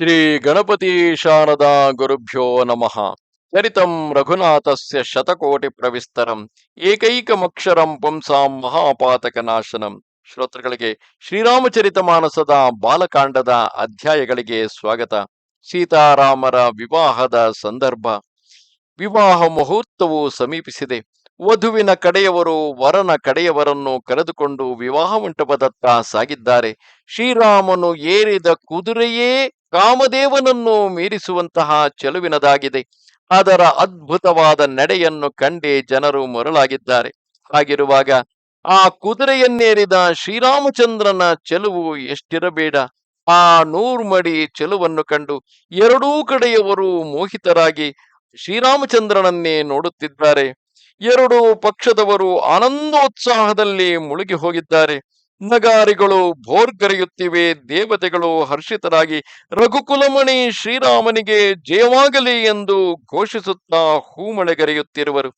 ಶ್ರೀ ಗಣಪತಿ ಶಾರದಾ ಗುರುಭ್ಯೋ ನಮಃ. ಚರಿತಂ ರಘುನಾಥಸ್ಯ ಶತಕೋಟಿ ಪ್ರವಿಸ್ತರಂ, ಏಕೈಕಮಕ್ಷರಂ ಪುಂಸಾಂ ಮಹಾಪಾತಕ ನಾಶನಂ ಶ್ರೋತೃಗಳಿಗೆ ಶ್ರೀರಾಮಚರಿತ ಮಾನಸದ ಬಾಲಕಾಂಡದ ಅಧ್ಯಾಯಗಳಿಗೆ ಸ್ವಾಗತ. ಸೀತಾರಾಮರ ವಿವಾಹದ ಸಂದರ್ಭ. ವಿವಾಹ ಮುಹೂರ್ತವು ಸಮೀಪಿಸಿದೆ. ವಧುವಿನ ಕಡೆಯವರು ವರನ ಕಡೆಯವರನ್ನು ಕರೆದುಕೊಂಡು ವಿವಾಹ ಮಂಟಪದತ್ತ ಸಾಗಿದ್ದಾರೆ. ಶ್ರೀರಾಮನು ಏರಿದ ಕುದುರೆಯೇ ಕಾಮದೇವನನ್ನು ಮೀರಿಸುವಂತಹ ಚೆಲುವಿನದಾಗಿದೆ. ಅದರ ಅದ್ಭುತವಾದ ನಡೆಯನ್ನು ಕಂಡೇ ಜನರು ಮರಳಾಗಿದ್ದಾರೆ. ಹಾಗಿರುವಾಗ ಆ ಕುದುರೆಯನ್ನೇರಿದ ಶ್ರೀರಾಮಚಂದ್ರನ ಚೆಲುವು ಎಷ್ಟಿರಬೇಡ. ಆ ನೂರ್ಮಡಿ ಚೆಲುವನ್ನು ಕಂಡು ಎರಡೂ ಕಡೆಯವರು ಮೋಹಿತರಾಗಿ ಶ್ರೀರಾಮಚಂದ್ರನನ್ನೇ ನೋಡುತ್ತಿದ್ದಾರೆ. ಎರಡು ಪಕ್ಷದವರು ಆನಂದೋತ್ಸಾಹದಲ್ಲಿ ಮುಳುಗಿ ಹೋಗಿದ್ದಾರೆ. ನಗಾರಿಗಳು ಭೋರ್ಗರೆಯುತ್ತಿವೆ ದೇವತೆಗಳು ಹರ್ಷಿತರಾಗಿ, ರಘುಕುಲಮಣಿ ಶ್ರೀರಾಮನಿಗೆ ಜಯವಾಗಲಿ ಎಂದು ಘೋಷಿಸುತ್ತಾ ಹೂಮಳೆಗರೆಯುತ್ತಿರುವರು.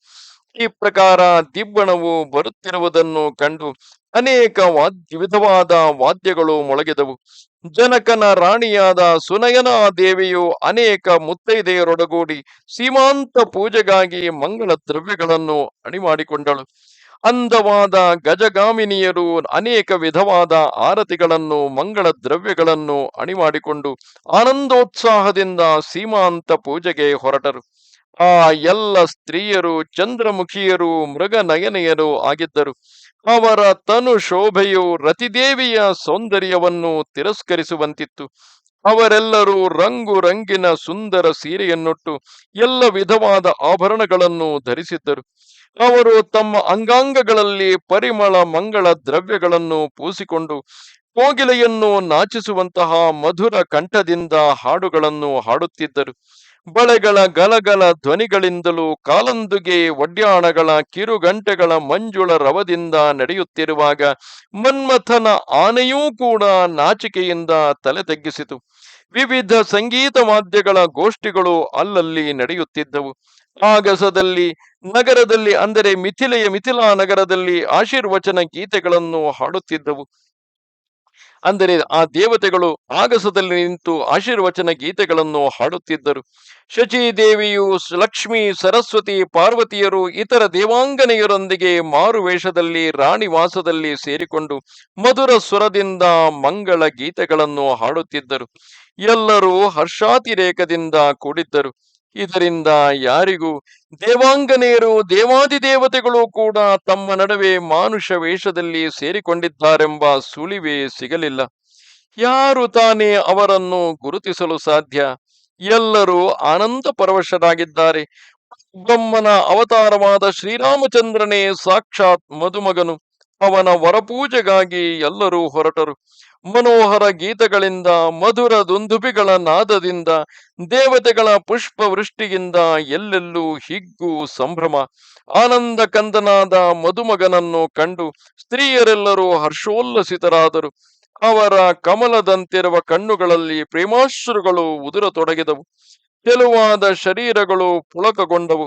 ಈ ಪ್ರಕಾರ ದಿಬ್ಬಣವು ಬರುತ್ತಿರುವುದನ್ನು ಕಂಡು ಅನೇಕ ವಾದ್ಯ, ವಿಧವಾದ ವಾದ್ಯಗಳು ಮೊಳಗಿದವು. ಜನಕನ ರಾಣಿಯಾದ ಸುನಯನ ದೇವಿಯು ಅನೇಕ ಮುತ್ತೈದೆಯರೊಡಗೂಡಿ ಸೀಮಾಂತ ಪೂಜೆಗಾಗಿ ಮಂಗಳ ದ್ರವ್ಯಗಳನ್ನು ಅಣಿಮಾಡಿಕೊಂಡಳು. ಅಂದವಾದ ಗಜಗಾಮಿನಿಯರು ಅನೇಕ ವಿಧವಾದ ಆರತಿಗಳನ್ನು, ಮಂಗಳ ದ್ರವ್ಯಗಳನ್ನು ಅಣಿಮಾಡಿಕೊಂಡು ಆನಂದೋತ್ಸಾಹದಿಂದ ಸೀಮಾಂತ ಪೂಜೆಗೆ ಹೊರಟರು. ಆ ಎಲ್ಲ ಸ್ತ್ರೀಯರು, ಚಂದ್ರಮುಖಿಯರು ಮೃಗನಯನೆಯರು ಆಗಿದ್ದರು. ಅವರ ತನು ಶೋಭೆಯು ರತಿದೇವಿಯ ಸೌಂದರ್ಯವನ್ನು ತಿರಸ್ಕರಿಸುವಂತಿತ್ತು. ಅವರೆಲ್ಲರೂ ರಂಗು ರಂಗಿನ ಸುಂದರ ಸೀರೆಯನ್ನುಟ್ಟು ಎಲ್ಲ ವಿಧವಾದ ಆಭರಣಗಳನ್ನು ಧರಿಸಿದ್ದರು. ಅವರು ತಮ್ಮ ಅಂಗಾಂಗಗಳಲ್ಲಿ ಪರಿಮಳ ಮಂಗಳ ದ್ರವ್ಯಗಳನ್ನು ಪೂಸಿಕೊಂಡು ಕೋಗಿಲೆಯನ್ನು ನಾಚಿಸುವಂತಹ ಮಧುರ ಕಂಠದಿಂದ ಹಾಡುಗಳನ್ನು ಹಾಡುತ್ತಿದ್ದರು. ಬಳೆಗಳ ಗಲಗಲ ಧ್ವನಿಗಳಿಂದಲೂ ಕಾಲಂದುಗೆ ಒಡ್ಯಾಣಗಳ ಕಿರುಗಂಟೆಗಳ ಮಂಜುಳ ರವದಿಂದ ನಡೆಯುತ್ತಿರುವಾಗ ಮನ್ಮಥನ ಆನೆಯೂ ಕೂಡ ನಾಚಿಕೆಯಿಂದ ತಲೆ ತಗ್ಗಿಸಿತು. ವಿವಿಧ ಸಂಗೀತ ವಾದ್ಯಗಳ ಗೋಷ್ಠಿಗಳು ಅಲ್ಲಲ್ಲಿ ನಡೆಯುತ್ತಿದ್ದವು. ಆಗಸದಲ್ಲಿ ನಗರದಲ್ಲಿ ಅಂದರೆ ಮಿಥಿಲೆಯ ಮಿಥಿಲಾ ನಗರದಲ್ಲಿ ಆಶೀರ್ವಚನ ಗೀತೆಗಳನ್ನು ಹಾಡುತ್ತಿದ್ದವು. ಅಂದರೆ ಆ ದೇವತೆಗಳು ಆಗಸದಲ್ಲಿ ನಿಂತು ಆಶೀರ್ವಚನ ಗೀತೆಗಳನ್ನು ಹಾಡುತ್ತಿದ್ದರು. ಶಚೀದೇವಿಯು ಲಕ್ಷ್ಮಿ, ಸರಸ್ವತಿ, ಪಾರ್ವತಿಯರು ಇತರ ದೇವಾಂಗನೆಯರೊಂದಿಗೆ ಮಾರುವೇಷದಲ್ಲಿ, ರಾಣಿವಾಸದಲ್ಲಿ ಸೇರಿಕೊಂಡು ಮಧುರ ಸ್ವರದಿಂದ ಮಂಗಳ ಗೀತೆಗಳನ್ನು ಹಾಡುತ್ತಿದ್ದರು. ಎಲ್ಲರೂ ಹರ್ಷಾತಿರೇಕದಿಂದ ಕೂಡಿದ್ದರು. ಇದರಿಂದ ಯಾರಿಗೂ ದೇವಾಂಗನೆಯರು ದೇವಾದಿದೇವತೆಗಳು ಕೂಡ ತಮ್ಮ ನಡುವೆ ಮಾನುಷ ವೇಷದಲ್ಲಿ ಸೇರಿಕೊಂಡಿದ್ದಾರೆಂಬ ಸುಳಿವೇ ಸಿಗಲಿಲ್ಲ. ಯಾರು ತಾನೇ ಅವರನ್ನು ಗುರುತಿಸಲು ಸಾಧ್ಯ? ಎಲ್ಲರೂ ಆನಂದ ಪರವಶರಾಗಿದ್ದಾರೆ. ಬ್ರಹ್ಮನ ಅವತಾರವಾದ ಶ್ರೀರಾಮಚಂದ್ರನೇ ಸಾಕ್ಷಾತ್ ಮದುಮಗನು. ಅವನ ವರಪೂಜೆಗಾಗಿ ಎಲ್ಲರೂ ಹೊರಟರು. ಮನೋಹರ ಗೀತಗಳಿಂದ, ಮಧುರ ದುಂದುಬಿಗಳ ನಾದದಿಂದ ದೇವತೆಗಳ ಪುಷ್ಪ ವೃಷ್ಟಿಯಿಂದ ಎಲ್ಲೆಲ್ಲೂ ಹಿಗ್ಗು ಸಂಭ್ರಮ. ಆನಂದ ಕಂದನಾದ ಮಧುಮಗನನ್ನು ಕಂಡು ಸ್ತ್ರೀಯರೆಲ್ಲರೂ ಹರ್ಷೋಲ್ಲಸಿತರಾದರು. ಅವರ ಕಮಲದಂತಿರುವ ಕಣ್ಣುಗಳಲ್ಲಿ ಪ್ರೇಮಾಶ್ರುಗಳು ಉದುರತೊಡಗಿದವು. ತೆಲುವಾದ ಶರೀರಗಳು ಪುಳಕಗೊಂಡವು.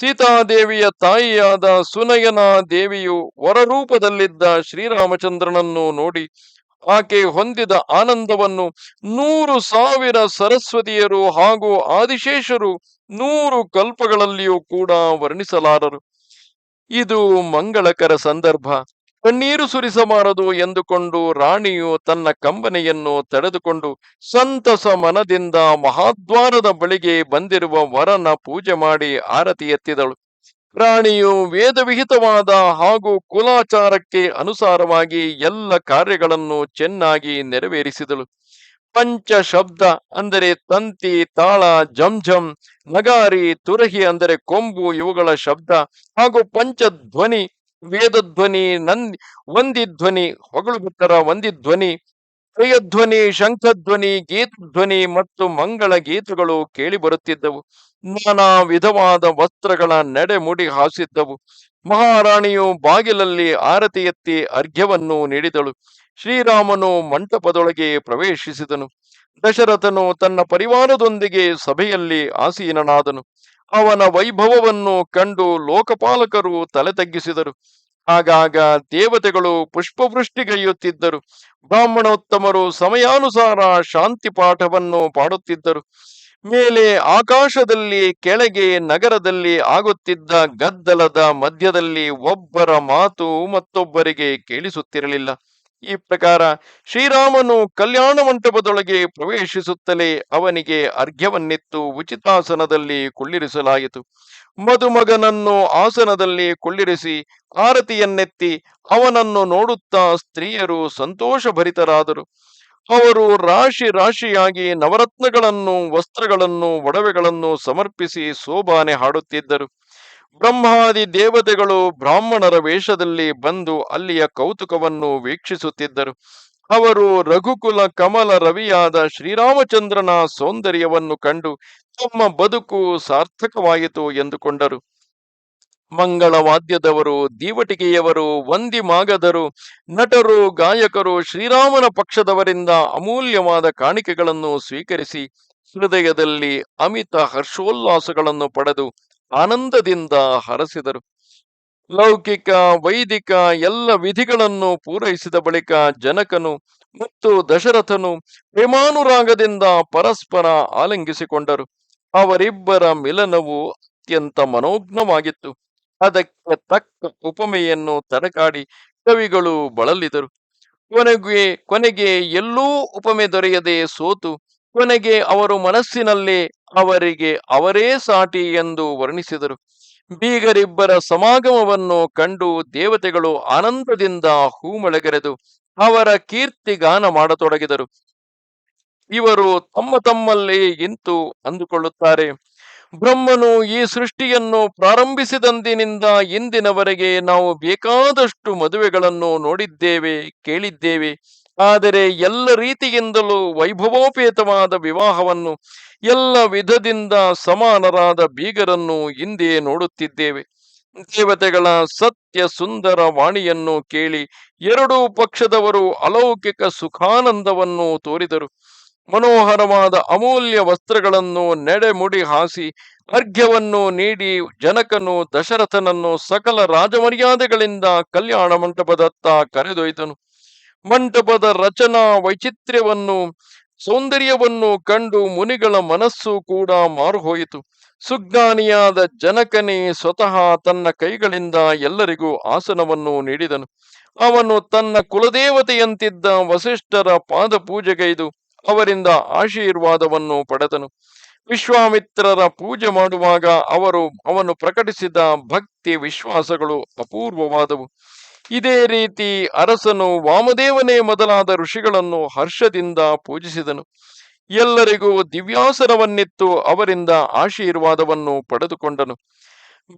ಸೀತಾದೇವಿಯ ತಾಯಿಯಾದ ಸುನಯನ ದೇವಿಯು ವರರೂಪದಲ್ಲಿದ್ದ ಶ್ರೀರಾಮಚಂದ್ರನನ್ನು ನೋಡಿ ಆಕೆ ಹೊಂದಿದ ಆನಂದವನ್ನು ನೂರು ಸಾವಿರ ಸರಸ್ವತಿಯರು ಹಾಗೂ ಆದಿಶೇಷರು ನೂರು ಕಲ್ಪಗಳಲ್ಲಿಯೂ ಕೂಡ ವರ್ಣಿಸಲಾರರು. ಇದು ಮಂಗಳಕರ ಸಂದರ್ಭ. ಕಣ್ಣೀರು ಸುರಿಸಬಾರದು ಎಂದುಕೊಂಡು ರಾಣಿಯು ತನ್ನ ಕಂಬನೆಯನ್ನು ತಡೆದುಕೊಂಡು ಸಂತಸ ಮನದಿಂದ ಮಹಾದ್ವಾರದ ಬಳಿಗೆ ಬಂದಿರುವ ವರನ ಪೂಜೆ ಮಾಡಿ ಆರತಿ ಎತ್ತಿದಳು. ರಾಣಿಯು ವೇದವಿಹಿತವಾದ ಹಾಗೂ ಕುಲಾಚಾರಕ್ಕೆ ಅನುಸಾರವಾಗಿ ಎಲ್ಲ ಕಾರ್ಯಗಳನ್ನು ಚೆನ್ನಾಗಿ ನೆರವೇರಿಸಿದಳು. ಪಂಚ ಶಬ್ದ ಅಂದರೆ ತಂತಿ, ತಾಳ ಜಂಜಂ ನಗಾರಿ, ತುರಹಿ ಅಂದರೆ ಕೊಂಬು ಇವುಗಳ ಶಬ್ದ ಹಾಗೂ ಪಂಚಧ್ವನಿ ವೇದಧ್ವನಿ ನಂದಿ ಒಂದಿಧ್ವನಿ ಹೊಗಳು ಬಿಟ್ಟರ ವಂದಿಧ್ವನಿ ಪ್ರಿಯಧ್ವನಿ ಶಂಖಧ್ವನಿ ಗೀತಧ್ವನಿ ಮತ್ತು ಮಂಗಳ ಗೀತಗಳು ಕೇಳಿ ಬರುತ್ತಿದ್ದವು. ನಾನಾ ವಿಧವಾದ ವಸ್ತ್ರಗಳ ನಡೆ ಮುಡಿ ಹಾಸಿದ್ದವು. ಮಹಾರಾಣಿಯು ಬಾಗಿಲಲ್ಲಿ ಆರತಿ ಎತ್ತಿ ಅರ್ಘ್ಯವನ್ನು ನೀಡಿದಳು. ಶ್ರೀರಾಮನು ಮಂಟಪದೊಳಗೆ ಪ್ರವೇಶಿಸಿದನು. ದಶರಥನು ತನ್ನ ಪರಿವಾರದೊಂದಿಗೆ ಸಭೆಯಲ್ಲಿ ಆಸೀನನಾದನು. ಅವನ ವೈಭವವನ್ನು ಕಂಡು ಲೋಕಪಾಲಕರು ತಲೆ ತಗ್ಗಿಸಿದರು. ಆಗಾಗ ದೇವತೆಗಳು ಪುಷ್ಪವೃಷ್ಟಿಗೈಯುತ್ತಿದ್ದರು ಬ್ರಾಹ್ಮಣೋತ್ತಮರು ಸಮಯಾನುಸಾರ ಶಾಂತಿ ಪಾಠವನ್ನು ಪಾಡುತ್ತಿದ್ದರು. ಮೇಲೆ ಆಕಾಶದಲ್ಲಿ ಕೆಳಗೆ ನಗರದಲ್ಲಿ ಆಗುತ್ತಿದ್ದ ಗದ್ದಲದ ಮಧ್ಯದಲ್ಲಿ ಒಬ್ಬರ ಮಾತು ಮತ್ತೊಬ್ಬರಿಗೆ ಕೇಳಿಸುತ್ತಿರಲಿಲ್ಲ. ಈ ಪ್ರಕಾರ ಶ್ರೀರಾಮನು ಕಲ್ಯಾಣ ಮಂಟಪದೊಳಗೆ ಪ್ರವೇಶಿಸುತ್ತಲೇ ಅವನಿಗೆ ಅರ್ಘ್ಯವನ್ನಿತ್ತು ಉಚಿತಾಸನದಲ್ಲಿ ಕುಳ್ಳಿರಿಸಲಾಯಿತು. ಮಧುಮಗನನ್ನು ಆಸನದಲ್ಲಿ ಕುಳ್ಳಿರಿಸಿ ಆರತಿಯನ್ನೆತ್ತಿ ಅವನನ್ನು ನೋಡುತ್ತಾ ಸ್ತ್ರೀಯರು ಸಂತೋಷಭರಿತರಾದರು. ಅವರು ರಾಶಿ ರಾಶಿಯಾಗಿ ನವರತ್ನಗಳನ್ನು, ವಸ್ತ್ರಗಳನ್ನು, ಒಡವೆಗಳನ್ನು ಸಮರ್ಪಿಸಿ ಸೋಬಾನೆ ಹಾಡುತ್ತಿದ್ದರು. ಬ್ರಹ್ಮಾದಿ ದೇವತೆಗಳು ಬ್ರಾಹ್ಮಣರ ವೇಷದಲ್ಲಿ ಬಂದು ಅಲ್ಲಿಯ ಕೌತುಕವನ್ನು ವೀಕ್ಷಿಸುತ್ತಿದ್ದರು. ಅವರು ರಘುಕುಲ ಕಮಲ ರವಿಯಾದ ಶ್ರೀರಾಮಚಂದ್ರನ ಸೌಂದರ್ಯವನ್ನು ಕಂಡು ತಮ್ಮ ಬದುಕು ಸಾರ್ಥಕವಾಯಿತು ಎಂದುಕೊಂಡರು. ಮಂಗಳವಾದ್ಯದವರು, ದೀವಟಿಗೆಯವರು, ವಂದಿ ಮಾಗದರು, ನಟರು, ಗಾಯಕರು ಶ್ರೀರಾಮನ ಪಕ್ಷದವರಿಂದ ಅಮೂಲ್ಯವಾದ ಕಾಣಿಕೆಗಳನ್ನು ಸ್ವೀಕರಿಸಿ ಹೃದಯದಲ್ಲಿ ಅಮಿತ ಹರ್ಷೋಲ್ಲಾಸಗಳನ್ನು ಪಡೆದು ಆನಂದದಿಂದ ಹರಸಿದರು. ಲೌಕಿಕ, ವೈದಿಕ ಎಲ್ಲ ವಿಧಿಗಳನ್ನು ಪೂರೈಸಿದ ಬಳಿಕ ಜನಕನು ಮತ್ತು ದಶರಥನು ಪ್ರೇಮಾನುರಾಗದಿಂದ ಪರಸ್ಪರ ಆಲಂಗಿಸಿಕೊಂಡರು. ಅವರಿಬ್ಬರ ಮಿಲನವು ಅತ್ಯಂತ ಮನೋಜ್ಞವಾಗಿತ್ತು. ಅದಕ್ಕೆ ತಕ್ಕ ಉಪಮೆಯನ್ನು ತಡಕಾಡಿ ಕವಿಗಳು ಬಳಲಿದರು. ಕೊನೆಗೆ ಕೊನೆಗೆ ಎಲ್ಲೂ ಉಪಮೆ ದೊರೆಯದೆ ಸೋತು. ಕೊನೆಗೆ ಅವರು ಮನಸ್ಸಿನಲ್ಲಿ ಅವರಿಗೆ ಅವರೇ ಸಾಟಿ ಎಂದು ವರ್ಣಿಸಿದರು. ಬೀಗರಿಬ್ಬರ ಸಮಾಗಮವನ್ನು ಕಂಡು ದೇವತೆಗಳು ಆನಂದದಿಂದ ಹೂಮಳೆಗರೆದು ಅವರ ಕೀರ್ತಿಗಾನ ಮಾಡತೊಡಗಿದರು. ಇವರು ತಮ್ಮ ತಮ್ಮಲ್ಲಿ ಇಂತು ಅಂದುಕೊಳ್ಳುತ್ತಾರೆ. ಬ್ರಹ್ಮನು ಈ ಸೃಷ್ಟಿಯನ್ನು ಪ್ರಾರಂಭಿಸಿದಂದಿನಿಂದ ಇಂದಿನವರೆಗೆ ನಾವು ಬೇಕಾದಷ್ಟು ಮದುವೆಗಳನ್ನು ನೋಡಿದ್ದೇವೆ, ಕೇಳಿದ್ದೇವೆ. ಆದರೆ ಎಲ್ಲ ರೀತಿಯಿಂದಲೂ ವೈಭವೋಪೇತವಾದ ವಿವಾಹವನ್ನು ಎಲ್ಲ ವಿಧದಿಂದ ಸಮಾನರಾದ ಬೀಗರನ್ನು ಹಿಂದೆ ನೋಡುತ್ತಿದ್ದೇವೆ. ದೇವತೆಗಳ ಸತ್ಯ ಸುಂದರ ವಾಣಿಯನ್ನು ಕೇಳಿ ಎರಡೂ ಪಕ್ಷದವರು ಅಲೌಕಿಕ ಸುಖಾನಂದವನ್ನು ತೋರಿದರು. ಮನೋಹರವಾದ ಅಮೂಲ್ಯ ವಸ್ತ್ರಗಳನ್ನು ನೆಡೆಮುಡಿ ಹಾಸಿ ಅರ್ಘ್ಯವನ್ನು ನೀಡಿ ಜನಕನು ದಶರಥನನ್ನು ಸಕಲ ರಾಜಮರ್ಯಾದೆಗಳಿಂದ ಕಲ್ಯಾಣ ಮಂಟಪದತ್ತ ಕರೆದೊಯ್ದನು. ಮಂಟಪದ ರಚನಾ ವೈಚಿತ್ರ್ಯವನ್ನು, ಸೌಂದರ್ಯವನ್ನು ಕಂಡು ಮುನಿಗಳ ಮನಸ್ಸು ಕೂಡ ಮಾರುಹೋಯಿತು. ಸುಜ್ಞಾನಿಯಾದ ಜನಕನೇ ಸ್ವತಃ ತನ್ನ ಕೈಗಳಿಂದ ಎಲ್ಲರಿಗೂ ಆಸನವನ್ನು ನೀಡಿದನು. ಅವನು ತನ್ನ ಕುಲದೇವತೆಯಂತಿದ್ದ ವಸಿಷ್ಠರ ಪಾದ ಪೂಜೆಗೈದು ಅವರಿಂದ ಆಶೀರ್ವಾದವನ್ನು ಪಡೆದನು. ವಿಶ್ವಾಮಿತ್ರರ ಪೂಜೆ ಮಾಡುವಾಗ ಅವರು, ಅವನು ಪ್ರಕಟಿಸಿದ ಭಕ್ತಿ ವಿಶ್ವಾಸಗಳು ಅಪೂರ್ವವಾದವು. ಇದೇ ರೀತಿ ಅರಸನು ವಾಮದೇವನೇ ಮೊದಲಾದ ಋಷಿಗಳನ್ನು ಹರ್ಷದಿಂದ ಪೂಜಿಸಿದನು. ಎಲ್ಲರಿಗೂ ದಿವ್ಯಾಸನವನ್ನಿತ್ತು ಅವರಿಂದ ಆಶೀರ್ವಾದವನ್ನು ಪಡೆದುಕೊಂಡನು.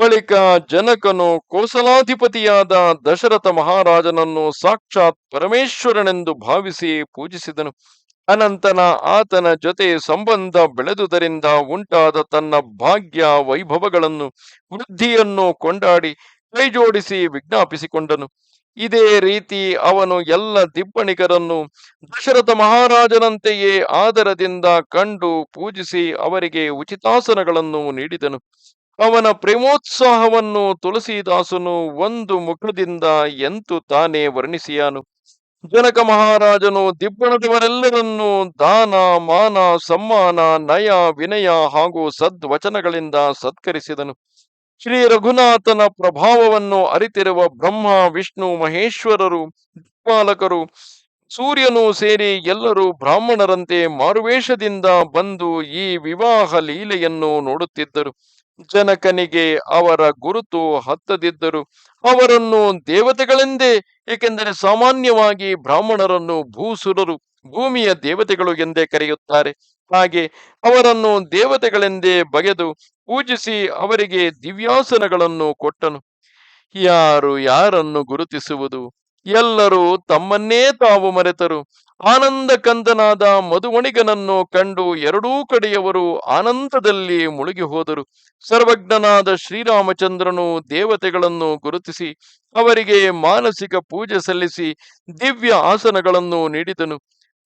ಬಳಿಕ ಜನಕನು ಕೋಸಲಾಧಿಪತಿಯಾದ ದಶರಥ ಮಹಾರಾಜನನ್ನು ಸಾಕ್ಷಾತ್ ಪರಮೇಶ್ವರನೆಂದು ಭಾವಿಸಿ ಪೂಜಿಸಿದನು. ಅನಂತನ ಆತನ ಜೊತೆ ಸಂಬಂಧ ಬೆಳೆದುದರಿಂದ ಉಂಟಾದ ತನ್ನ ಭಾಗ್ಯ ವೈಭವಗಳನ್ನು ವೃದ್ಧಿಯನ್ನು ಕೊಂಡಾಡಿ ಕೈಜೋಡಿಸಿ ವಿಜ್ಞಾಪಿಸಿಕೊಂಡನು. ಇದೇ ರೀತಿ ಅವನು ಎಲ್ಲ ದಿಬ್ಬಣಿಗರನ್ನು ದಶರಥ ಮಹಾರಾಜನಂತೆಯೇ ಆದರದಿಂದ ಕಂಡು ಪೂಜಿಸಿ ಅವರಿಗೆ ಉಚಿತಾಸನಗಳನ್ನು ನೀಡಿದನು. ಅವನ ಪ್ರೇಮೋತ್ಸಾಹವನ್ನು ತುಳಸಿದಾಸನು ಒಂದು ಮುಖದಿಂದ ಎಂತು ತಾನೇ ವರ್ಣಿಸಿಯಾನು. ಜನಕ ಮಹಾರಾಜನು ದಿಬ್ಬಣದವರೆಲ್ಲರನ್ನೂ ದಾನ, ಮಾನ, ಸಮ್ಮಾನ, ನಯ, ವಿನಯ ಹಾಗೂ ಸದ್ವಚನಗಳಿಂದ ಸತ್ಕರಿಸಿದನು. ಶ್ರೀ ರಘುನಾಥನ ಪ್ರಭಾವವನ್ನು ಅರಿತಿರುವ ಬ್ರಹ್ಮ, ವಿಷ್ಣು, ಮಹೇಶ್ವರರು ಪಾಲಕರು ಸೂರ್ಯನು ಸೇರಿ ಎಲ್ಲರೂ ಬ್ರಾಹ್ಮಣರಂತೆ ಮಾರುವೇಷದಿಂದ ಬಂದು ಈ ವಿವಾಹ ಲೀಲೆಯನ್ನು ನೋಡುತ್ತಿದ್ದರು. ಜನಕನಿಗೆ ಅವರ ಗುರುತು ಹತ್ತದಿದ್ದರು. ಅವರನ್ನು ದೇವತೆಗಳೆಂದೇ, ಏಕೆಂದರೆ ಸಾಮಾನ್ಯವಾಗಿ ಬ್ರಾಹ್ಮಣರನ್ನು ಭೂಸುರರು, ಭೂಮಿಯ ದೇವತೆಗಳು ಎಂದೇ ಕರೆಯುತ್ತಾರೆ. ಹಾಗೆ ಅವರನ್ನು ದೇವತೆಗಳೆಂದೇ ಬಗೆದು ಪೂಜಿಸಿ ಅವರಿಗೆ ದಿವ್ಯಾಸನಗಳನ್ನು ಕೊಟ್ಟನು. ಯಾರು ಯಾರನ್ನು ಗುರುತಿಸುವುದು? ಎಲ್ಲರೂ ತಮ್ಮನ್ನೇ ತಾವು ಮರೆತರು. ಆನಂದ ಕಂದನಾದ ಮಧುವಣಿಗನನ್ನು ಕಂಡು ಎರಡೂ ಕಡೆಯವರು ಆನಂದದಲ್ಲಿ ಮುಳುಗಿ ಹೋದರು. ಸರ್ವಜ್ಞನಾದ ಶ್ರೀರಾಮಚಂದ್ರನು ದೇವತೆಗಳನ್ನು ಗುರುತಿಸಿ ಅವರಿಗೆ ಮಾನಸಿಕ ಪೂಜೆ ಸಲ್ಲಿಸಿ ದಿವ್ಯ ಆಸನಗಳನ್ನು ನೀಡಿದನು.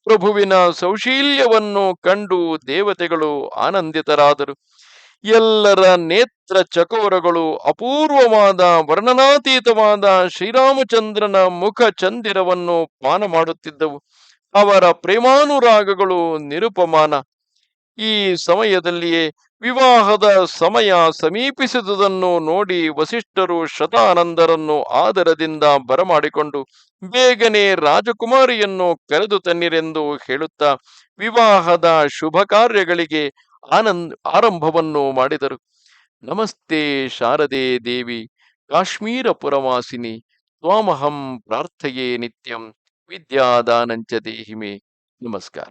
ಪ್ರಭುವಿನ ಸೌಶೀಲ್ಯವನ್ನು ಕಂಡು ದೇವತೆಗಳು ಆನಂದಿತರಾದರು. ಎಲ್ಲರ ನೇತ್ರ ಚಕೋರಗಳು, ಅಪೂರ್ವವಾದ ವರ್ಣನಾತೀತವಾದ ಶ್ರೀರಾಮಚಂದ್ರನ ಮುಖ ಚಂದಿರವನ್ನು ಪಾನ ಮಾಡುತ್ತಿದ್ದವು. ಅವರ ಪ್ರೇಮಾನುರಾಗಗಳು ನಿರುಪಮಾನ. ಈ ಸಮಯದಲ್ಲಿಯೇ ವಿವಾಹದ ಸಮಯ ಸಮೀಪಿಸಿದುದನ್ನು ನೋಡಿ ವಸಿಷ್ಠರು ಶತಾನಂದರನ್ನು ಆದರದಿಂದ ಬರಮಾಡಿಕೊಂಡು ಬೇಗನೆ ರಾಜಕುಮಾರಿಯನ್ನು ಕರೆದು ತನ್ನಿರೆಂದು ಹೇಳುತ್ತಾ ವಿವಾಹದ ಶುಭ ಕಾರ್ಯಗಳಿಗೆ ಆನಂದ್ ಆರಂಭವನ್ನು ಮಾಡಿದರು. ನಮಸ್ತೆ ಶಾರದೆ ದೇವಿ ಕಾಶ್ಮೀರ ಪುರವಾಸಿನಿ ತ್ವಾಮಹಂ ಪ್ರಾರ್ಥೆಯೇ ನಿತ್ಯಂ, ವಿದ್ಯಾದಾನಂಚ ದೇಹಿಮೆ. ನಮಸ್ಕಾರ.